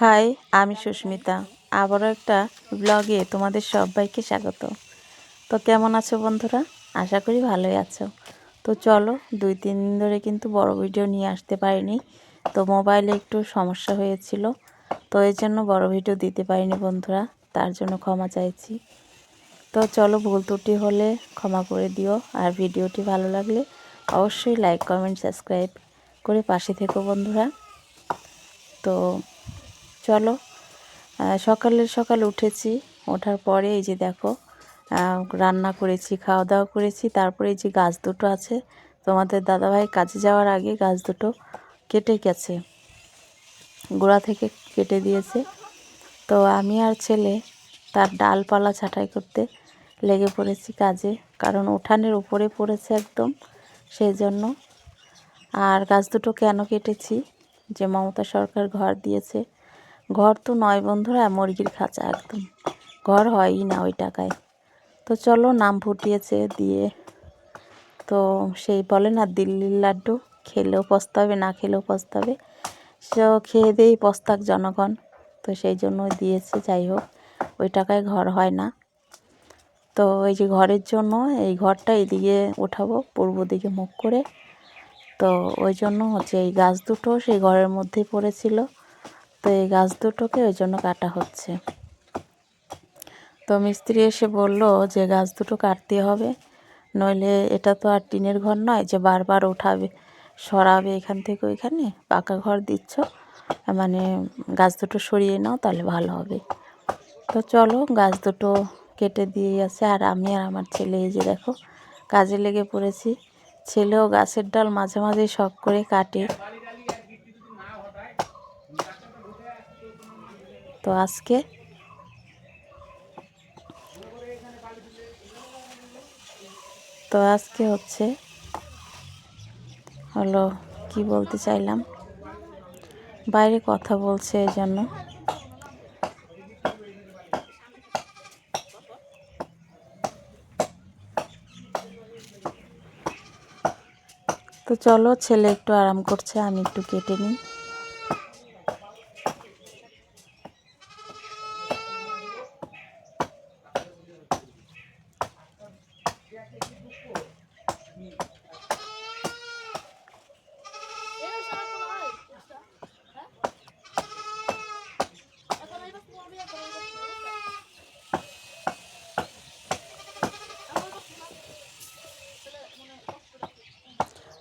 High, আমি সুস্মিতা। আবারও একটা ব্লগে তোমাদের সবাইকে স্বাগত। তো কেমন আছো বন্ধুরা? আশা করি ভালোই আছো। তো চলো, দুই, তিন দিন ধরে কিন্তু বড় ভিডিও নিয়ে আসতে পারিনি। তো মোবাইলে একটু সমস্যা হয়েছিল। তো এই জন্য বড় ভিডিও দিতে পারিনি বন্ধুরা, তার জন্য ক্ষমা চাইছি। তো চলো, ভুল ত্রুটি হলে ক্ষমা করে দিও। আর ভিডিওটি ভালো লাগলে অবশ্যই লাইক কমেন্ট সাবস্ক্রাইব করে পাশে থেকো বন্ধুরা। তো চলো। সকালে, সকাল উঠেছি। ওঠার পরে এই যে দেখো রান্না করেছি, খাওয়া দাওয়া করেছি। তারপরে এই যে গাছ দুটো আছে, তোমাদের দাদাভাই কাজে যাওয়ার আগে গাছ দুটো কেটে গেছে। গোড়া থেকে কেটে দিয়েছে। তো আমি আর ছেলে তার ডালপালা ছাঁটাই করতে লেগে পড়েছি কাজে, কারণ উঠানের উপরে পড়েছে একদম সেই জন্য আর গাছ দুটো কেন কেটেছি, যে মমতা সরকার ঘর দিয়েছে ঘর তো নয় বন্ধুরা, মুরগির খাঁচা একদম। ঘর হয়ই না ওই টাকায়। তো চলো নাম ফুটিয়েছে দিয়ে। তো সেই বলে না, দিল্লির লাড্ডু, খেলেও পস্তাবে, না খেলেও পস্তাবে। সে খেয়ে দিয়েই পস্তাক জনগণ। তো সেই জন্য দিয়েছে, যাই হোক, ওই টাকায় ঘর হয় না। তো এই যে ঘরের জন্য, এই ঘরটা এদিকে ওঠাবো, পূর্ব দিকে মুখ করে। তো ওই জন্য হচ্ছে এই গাছ দুটো সেই ঘরের মধ্যেই পড়েছিল। তো এই গাছ দুটোকে ওই জন্য কাটা হচ্ছে। তো মিস্ত্রি এসে বলল যে গাছ দুটো কাটতে হবে, নইলে এটা তো আর টিনের ঘর নয় যে বারবার উঠাবে সরাবে এখান থেকে ওইখানে, পাকা ঘর দিচ্ছ মানে গাছ দুটো সরিয়ে নাও তাহলে ভালো হবে। তো চলো গাছ দুটো কেটে দিয়ে আছে আর আমি আর আমার ছেলে এই যে দেখো, কাজে লেগে পড়েছি। ছেলেও গাছের ডাল মাঝে মাঝে শখ করে কাটে। তো আজকে তো আজকে হচ্ছে হলো কি বলতে চাইলাম? বাইরে কথা বলছে এই জন্য তো চলো ছেলে একটু আরাম করছে, আমি একটু কেটে নিই।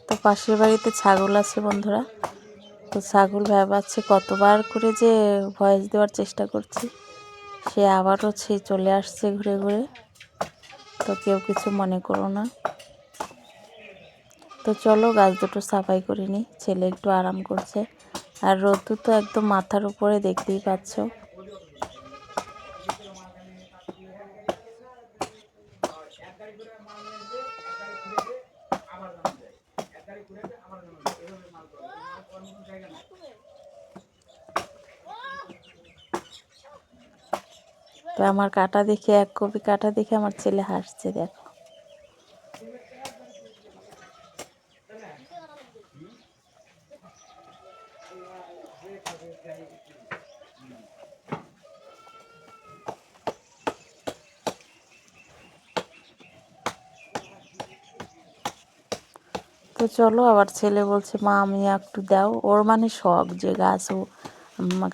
তো পাশের বাড়িতে ছাগল আছে বন্ধুরা। তো ছাগল ভাবাচ্ছে কতবার করে যে ভয়েস দেওয়ার চেষ্টা করছি। সে আবারও সে চলে আসছে ঘুরে ঘুরে। তো কেউ কিছু মনে করো না। তো চলো গাছ দুটো সাফাই করে নিই, ছেলে একটু আরাম করছে। আর রোদ্দুর তো একদম মাথার উপরে দেখতেই পাচ্ছ। তো আমার কাটা দেখে, এক কপি কাটা দেখে আমার ছেলে হাসছে, দেখো। তো চলো, আবার ছেলে বলছে, মা, আমি একটু দাও। ওর মানে শখ যে গাছ ও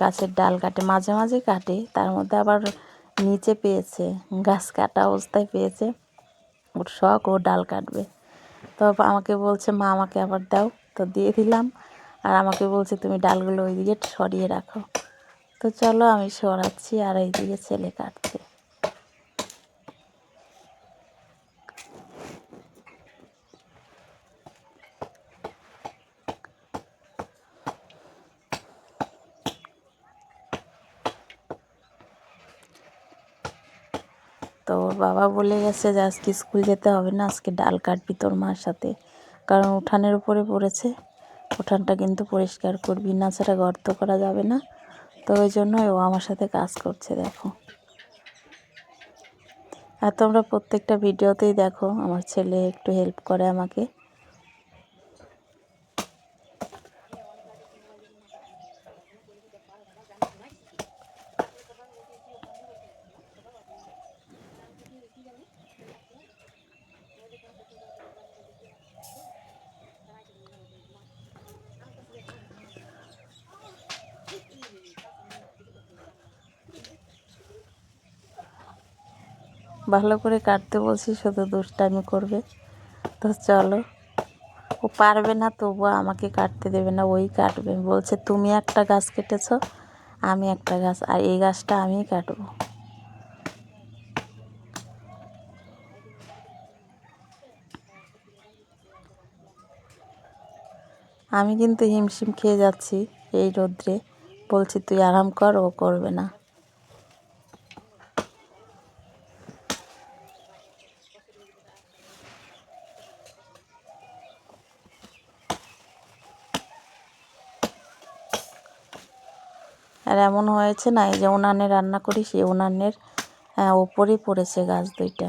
গাছের ডাল কাটে, মাঝে মাঝে কাটে, তার মধ্যে আবার নিচে পেয়েছে, গাছ কাটা অবস্থায় পেয়েছে। ওর শখ, ও ডাল কাটবে। তো আমাকে বলছে, মা, আমাকে আবার দাও। তো দিয়ে দিলাম। আর আমাকে বলছে, তুমি ডালগুলো ওইদিকে সরিয়ে রাখো। তো চলো আমি সরাচ্ছি, আর এইদিকে ছেলে কাটছে। বাবা বলে গেছে যে, আজকে স্কুল যেতে হবে না, আজকে ডাল কাটবি তোর মার সাথে। কারণ উঠানের উপরে পড়েছে। উঠানটা কিন্তু পরিষ্কার করবি, না ছাড়া গর্ত করা যাবে না। তো ওই জন্য ও আমার সাথে কাজ করছে, দেখো। আর তোমরা প্রত্যেকটা ভিডিওতেই দেখো, আমার ছেলে একটু হেল্প করে আমাকে। ভালো করে কাটতে বলছি, শুধু দুষ্টামি করবে। তো চলো। ও পারবে না, তবুও আমাকে কাটতে দেবে না, ওই কাটবে। বলছে, তুমি একটা গাছ কেটেছ, আমি একটা গাছ, আর এই গাছটা আমিই কাটবো। আমি কিন্তু হিমশিম খেয়ে যাচ্ছি এই রোদ্রে। বলছি, তুই আরাম কর, ও করবে না। আর এমন হয়েছে না এই যে উনানে রান্না করি সেই উনানের আহ, ওপরেই পড়েছে গাছ দুইটা।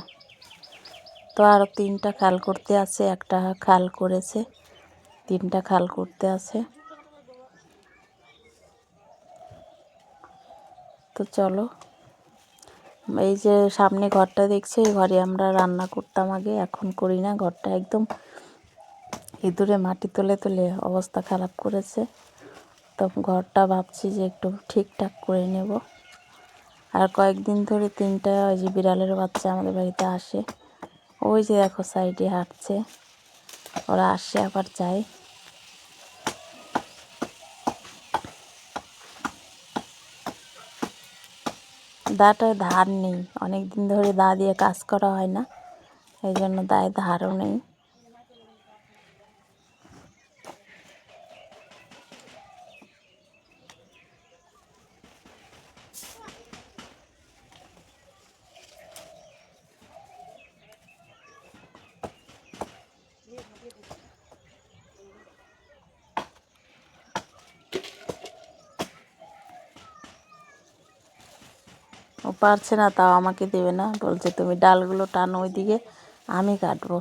তো আরও তিনটা খাল করতে আছে একটা খাল করেছে তিনটা খাল করতে আছে। তো চলো এই যে সামনে ঘরটা দেখছ এই ঘরে আমরা রান্না করতাম আগে এখন করি না। ঘরটা একদম ইঁদুরে মাটি তুলে তুলে অবস্থা খারাপ করেছে। তো ঘরটা ভাবছি যে একটু ঠিকঠাক করে নেব। আর কয়েকদিন ধরে তিনটা ওই যে বিড়ালের বাচ্চা আমাদের বাড়িতে আসে। ওই যে দেখো সাইডে হাঁটছে। ওরা আসে আবার যায়। দাটায় ধার নেই। অনেক দিন ধরে দা দিয়ে কাজ করা হয় না। এই জন্য দায় ধারও নেই। ও পারছে না, তাও আমাকে দেবে না। বলছে, তুমি ডালগুলো টানো ওইদিকে, আমি কাটবো।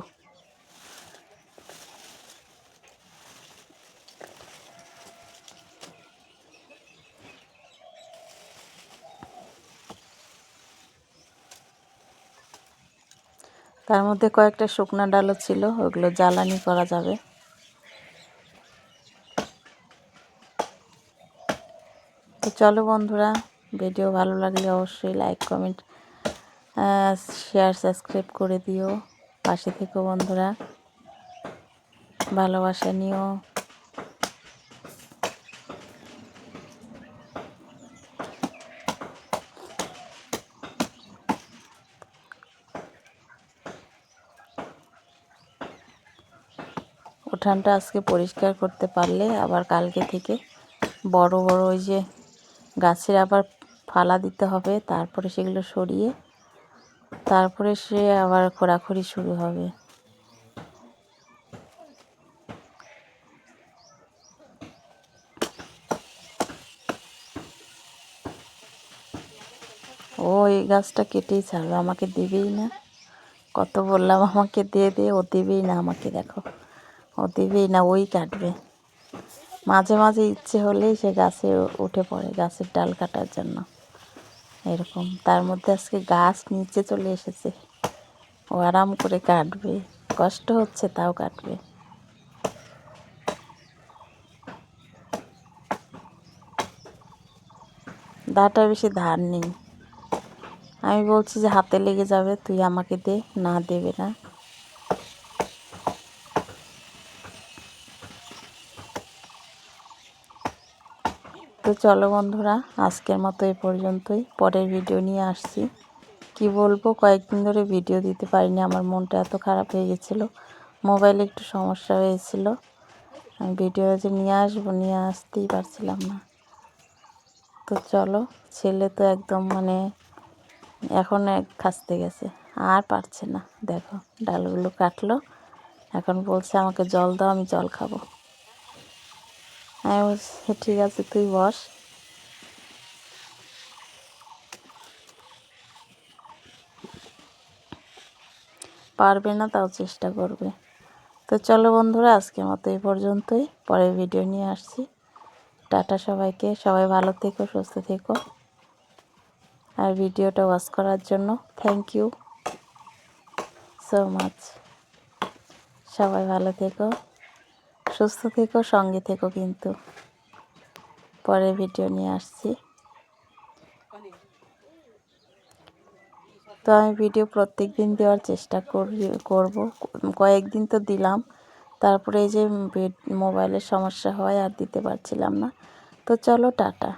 তার মধ্যে কয়েকটা শুকনা ডালও ছিল, ওগুলো জ্বালানি করা যাবে। চলো বন্ধুরা ভিডিও ভালো লাগলে অবশ্যই লাইক কমেন্ট শেয়ার সাবস্ক্রাইব করে দিও। পাশে থেকো বন্ধুরা। ভালোবাসা নিও। উঠানটা আজকে পরিষ্কার করতে পারলে, আবার কালকে থেকে বড় বড় ওই যে গাছের আবার ফালা দিতে হবে, তারপরে সেগুলো সরিয়ে, তারপরে সে আবার খোরাখুরি শুরু হবে। ও, এই গাছটা কেটেই ছাড়বে আমাকে দেবেই না। কত বললাম, আমাকে দিয়ে দে, ও দেবেই না আমাকে, দেখো। ও দেবেই না, ওই কাটবে। মাঝে মাঝে ইচ্ছে হলেই সে গাছে উঠে পড়ে, গাছের ডাল কাটার জন্য। এরকম। তার মধ্যে আজকে গাছ নিচে চলে এসেছে। ও আরাম করে কাটবে। কষ্ট হচ্ছে, তাও কাটবে। দাটা বেশি ধার নেই। আমি বলছি যে হাতে লেগে যাবে, তুই আমাকে দে, না দেবে না। তো চলো বন্ধুরা, আজকের মতো এই পর্যন্তই। পরের ভিডিও নিয়ে আসছি। কি বলব, কয়েকদিন ধরে ভিডিও দিতে পারিনি, আমার মনটা এত খারাপ হয়ে গেছিল। মোবাইলে একটু সমস্যা হয়েছিল। আমি ভিডিও যে নিয়ে আসব, নিয়ে আসতেই পারছিলাম না। তো চলো, ছেলে তো একদম মানে এখন খাসতে গেছে, আর পারছে না। দেখো, ডালগুলো কাটলো। এখন বলছে, আমাকে জল দাও, আমি জল খাব। আমি ঠিক আছে তুই বস পারবে না তাও চেষ্টা করবে। তো চলো বন্ধুরা, আজকের মতো এই পর্যন্তই। পরের ভিডিও নিয়ে আসছি। টাটা সবাইকে। সবাই ভালো থেকো, সুস্থ থেকো। আর ভিডিওটা ওয়াচ করার জন্য থ্যাংক ইউ সো মাচ সবাই ভালো থেকো। সুস্থ থেকো, সঙ্গে থেকো কিন্তু। পরে ভিডিও নিয়ে আসছি। তো আমি ভিডিও প্রত্যেক দিন দেওয়ার চেষ্টা করি, করব। কয়েকদিন তো দিলাম। তারপরে এই যে মোবাইলের সমস্যা হয় আর দিতে পারছিলাম না। তো চলো, টাটা।